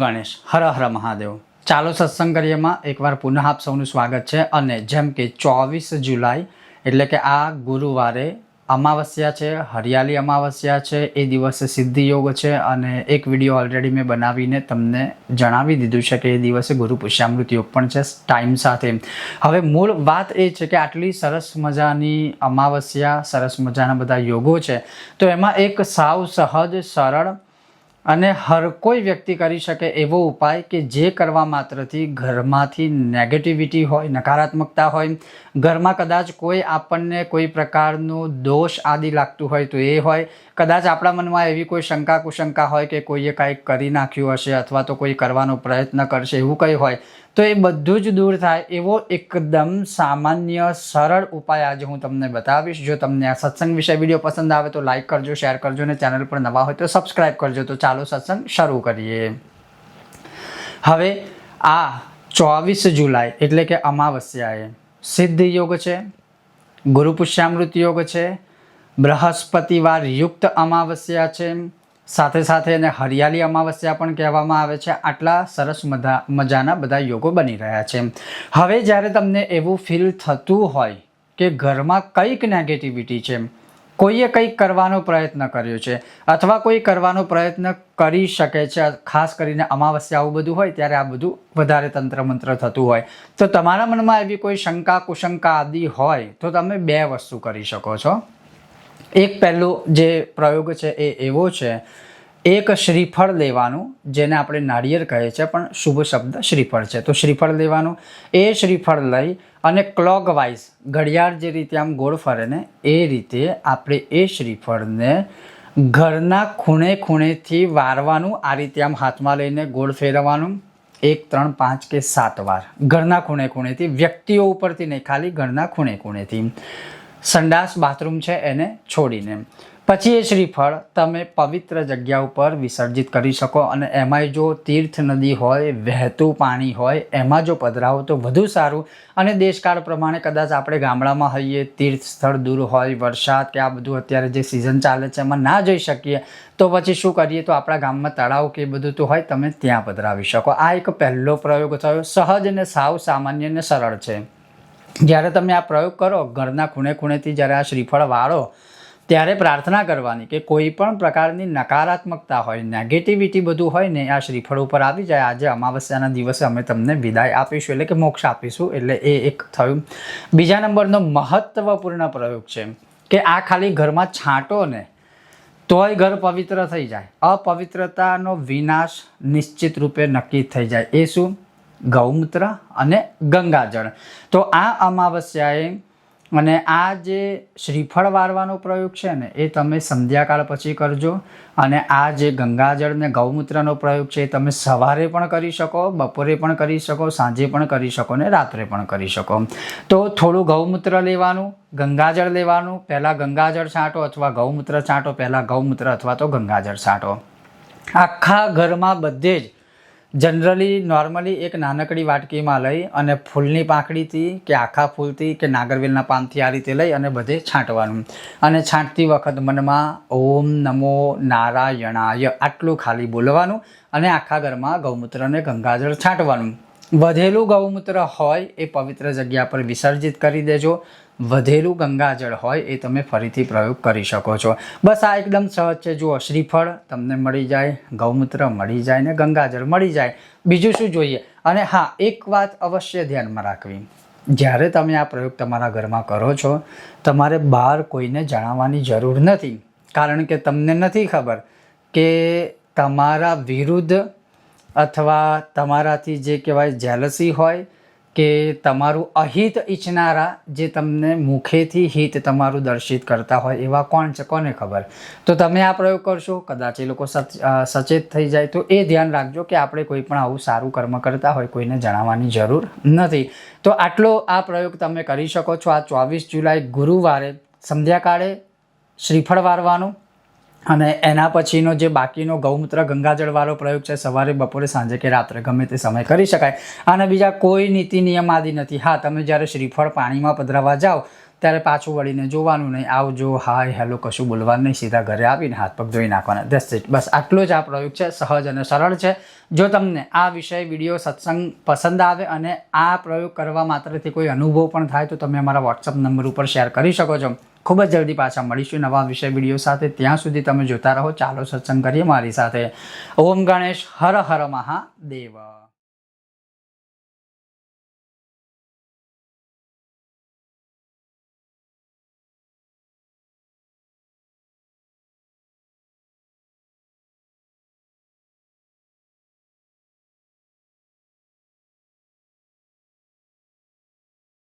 ગણેશ, હર હર મહાદેવ. ચાલો સત્સંગ કરીએમાં એકવાર પુનઃ આપ સૌનું સ્વાગત છે અને જેમ કે ચોવીસ જુલાઈ એટલે કે આ ગુરુવારે અમાવસ્યા છે હરિયાળી અમાવસ્યા છે, એ દિવસે સિદ્ધિ યોગ છે અને એક વીડિયો ઓલરેડી મેં બનાવીને તમને જણાવી દીધું છે કે એ દિવસે ગુરુ પુષ્યામૃત યોગ પણ છે ટાઈમ સાથે. હવે મૂળ વાત એ છે કે આટલી સરસ મજાની અમાવસ્યા, સરસ મજાના બધા યોગો છે, તો એમાં એક સાવ સહજ, સરળ અને હર કોઈ વ્યક્તિ કરી શકે એવો ઉપાય કે જે કરવા માત્રથી ઘરમાંથી નેગેટિવિટી હોય, નકારાત્મકતા હોય. ઘરમાં કદાચ કોઈ આપણને કોઈ પ્રકારનું દોષ આદિ લાગતું હોય તો એ હોય. કદાચ આપણા મનમાં એવી કોઈ શંકા કુશંકા હોય કે કોઈએ કાંઈક કરી નાખ્યું હશે અથવા તો કોઈ કરવાનો પ્રયત્ન કરશે એવું કંઈ હોય. તો એ બધું જ દૂર થાય એવો એકદમ સામાન્ય, સરળ ઉપાય આજે હું તમને બતાવીશ. જો તમને આ સત્સંગ વિશે વીડિયો પસંદ આવે તો લાઈક કરજો શેર કરજો અને ચેનલ પર નવા હોય તો સબસ્ક્રાઈબ કરજો. તો ચાલો સત્સંગ શરૂ કરીએ. હવે આ ચોવીસ જુલાઈ એટલે કે અમાવસ્યાએ સિદ્ધ યોગ છે ગુરુ પુષ્યામૃત યોગ છે, બૃહસ્પતિવાર યુક્ત અમાવસ્યા છે સાથે સાથે એને હરિયાળી અમાવસ્યા પણ કહેવામાં આવે છે. આટલા સરસ મજા મજાના બધા યોગો બની રહ્યા છે. હવે જ્યારે તમને એવું ફીલ થતું હોય કે ઘરમાં કંઈક નેગેટિવિટી છે, કોઈએ કંઈક કરવાનો પ્રયત્ન કર્યો છે, અથવા કોઈ કરવાનો પ્રયત્ન કરી શકે છે, ખાસ કરીને અમાવસ્યા આવું બધું હોય ત્યારે આ બધું વધારે તંત્ર મંત્ર થતું હોય, તો તમારા મનમાં એવી કોઈ શંકા કુશંકા આદિ હોય તો તમે બે વસ્તુ કરી શકો છો. એક પહેલો જે પ્રયોગ છે એ એવો છે. એક શ્રીફળ લેવાનું, જેને આપણે નાળિયેર કહે છે, પણ શુભ શબ્દ શ્રીફળ છે. તો શ્રીફળ લેવાનું, એ શ્રીફળ લઈ અને ક્લોક વાઇઝ ઘડિયાળ જે રીતે આમ ગોળ ફરે ને, એ રીતે આપણે એ શ્રીફળને ઘરના ખૂણે ખૂણેથી વારવાનું, આ રીતે આમ હાથમાં લઈને ગોળ ફેરવવાનું, એક, ત્રણ, પાંચ કે સાત વાર. ઘરના ખૂણે ખૂણેથી, વ્યક્તિઓ ઉપરથી નહીં, ખાલી ઘરના ખૂણે ખૂણેથી. સંડાસ બાથરૂમ છે એને છોડીને. પછી એ શ્રીફળ તમે પવિત્ર જગ્યા ઉપર વિસર્જિત કરી શકો અને એમાંય જો તીર્થ નદી હોય, વહેતું પાણી હોય, એમાં જો પધરાવો તો વધુ સારું. અને દેશકાળ પ્રમાણે કદાચ આપણે ગામડામાં હોઈએ, તીર્થ સ્થળ દૂર હોય, વરસાદ કે આ બધું અત્યારે જે સિઝન ચાલે છે, એમાં ના જઈ શકીએ, તો પછી શું કરીએ? તો આપણા ગામમાં તળાવ કે બધું તો હોય, તમે ત્યાં પધરાવી શકો. આ એક પહેલો પ્રયોગ થયો. સહજ અને સાવ સામાન્ય અને સરળ છે. જ્યારે તમે આ પ્રયોગ કરો, ઘરના ખૂણે ખૂણેથી જ્યારે આ શ્રીફળ વાળો, ત્યારે પ્રાર્થના કરવાની કે કોઈ પણ પ્રકારની નકારાત્મકતા હોય નેગેટિવિટી બધું હોય ને, આ શ્રીફળ ઉપર આવી જાય. આજે અમાવસ્યાના દિવસે અમે તમને વિદાય આપીશું, એટલે કે મોક્ષ આપીશું. એટલે એ એક થયું. બીજા નંબરનો મહત્ત્વપૂર્ણ પ્રયોગ છે કે આ ખાલી ઘરમાં છાંટો ને, તોય ઘર પવિત્ર થઈ જાય. અપવિત્રતાનો વિનાશ નિશ્ચિત રૂપે નક્કી થઈ જાય. એ શું? ગૌમૂત્ર અને ગંગાજળ. તો આ અમાવસ્યાએ અને આ જે શ્રીફળ વારવાનો પ્રયોગ છે ને, એ તમે સંધ્યાકાળ પછી કરજો. અને આ જે ગંગાજળ ને ગૌમૂત્રનો પ્રયોગ છે એ તમે સવારે પણ કરી શકો, બપોરે પણ કરી શકો, સાંજે પણ કરી શકો ને રાત્રે પણ કરી શકો. તો થોડું ગૌમૂત્ર લેવાનું, ગંગાજળ લેવાનું. પહેલાં ગંગાજળ છાંટો અથવા ગૌમૂત્ર છાંટો, પહેલાં ગૌમૂત્ર અથવા તો ગંગાજળ છાંટો. આખા ઘરમાં બધે જ જનરલી નોર્મલી એક નાનકડી વાટકીમાં લઈ અને ફૂલની પાંખડીથી કે આખા ફૂલથી કે નાગરવેલના પાનથી આ રીતે લઈ અને બધે છાંટવાનું. અને છાંટતી વખત મનમાં ઓમ નમો નારાયણાય આટલું ખાલી બોલવાનું અને આખા ઘરમાં ગૌમૂત્રને ગંગાજળ છાંટવાનું. વધેલું ગૌમૂત્ર હોય એ પવિત્ર જગ્યા પર વિસર્જિત કરી દેજો. વધેલું ગંગાજળ હોય એ તમે ફરીથી પ્રયોગ કરી શકો છો. બસ આ એકદમ સહજ છે. જુઓ, શ્રીફળ તમને મળી જાય, ગૌમૂત્ર મળી જાય ને ગંગાજળ મળી જાય. બીજું શું જોઈએ? અને હા, એક વાત અવશ્ય ધ્યાનમાં રાખવી. જ્યારે તમે આ પ્રયોગ તમારા ઘરમાં કરો છો, તમારે બહાર કોઈને જણાવવાની જરૂર નથી. કારણ કે તમને નથી ખબર કે તમારા વિરુદ્ધ અથવા તમારાથી જે કહેવાય જેલસી હોય કે તમારું અહિત ઈચ્છનારા જે તમને મુખેથી હિત તમારું દર્શિત કરતા હોય એવા કોણ છે? કોને ખબર? તો તમે આ પ્રયોગ કરશો, કદાચ એ લોકો સચેત થઈ જાય. તો એ ધ્યાન રાખજો કે આપણે કોઈ પણ આવું સારું કર્મ કરતા હોય કોઈને જણાવવાની જરૂર નથી. તો આટલો આ પ્રયોગ તમે કરી શકો છો. આ ચોવીસ જુલાઈ ગુરુવારે, સંધ્યાકાળે શ્રીફળ વારવાનું. અને એના પછીનો જે બાકીનો ગૌમૂત્ર ગંગાજળવાળો પ્રયોગ છે, સવારે, બપોરે, સાંજે કે રાત્રે, ગમે તે સમય કરી શકાય. અને બીજા કોઈ નીતિ, નિયમ આદિ નથી. હા, તમે જ્યારે શ્રીફળ પાણીમાં પધરાવવા જાઓ ત્યારે પાછું વળીને જોવાનું નહીં. આવજો, હાય, હેલો, કશું બોલવાનું નહીં. સીધા ઘરે આવીને હાથ પગ ધોઈ નાખવાના. દસ ઇટ બસ, આટલો જ આ પ્રયોગ છે. સહજ અને સરળ છે. જો તમને આ વિષય, વીડિયો, સત્સંગ પસંદ આવે અને આ પ્રયોગ કરવા માત્રથી કોઈ અનુભવ પણ થાય, તો તમે અમારા વોટ્સઅપ નંબર ઉપર શેર કરી શકો છો. ખૂબ જ જલ્દી પાછા મળીશું નવા વિષય, વીડિયો સાથે. ત્યાં સુધી તમે જોતા રહો. ચાલો સત્સંગ કરીએ મારી સાથે. ઓમ ગણેશ હર હર મહાદેવ.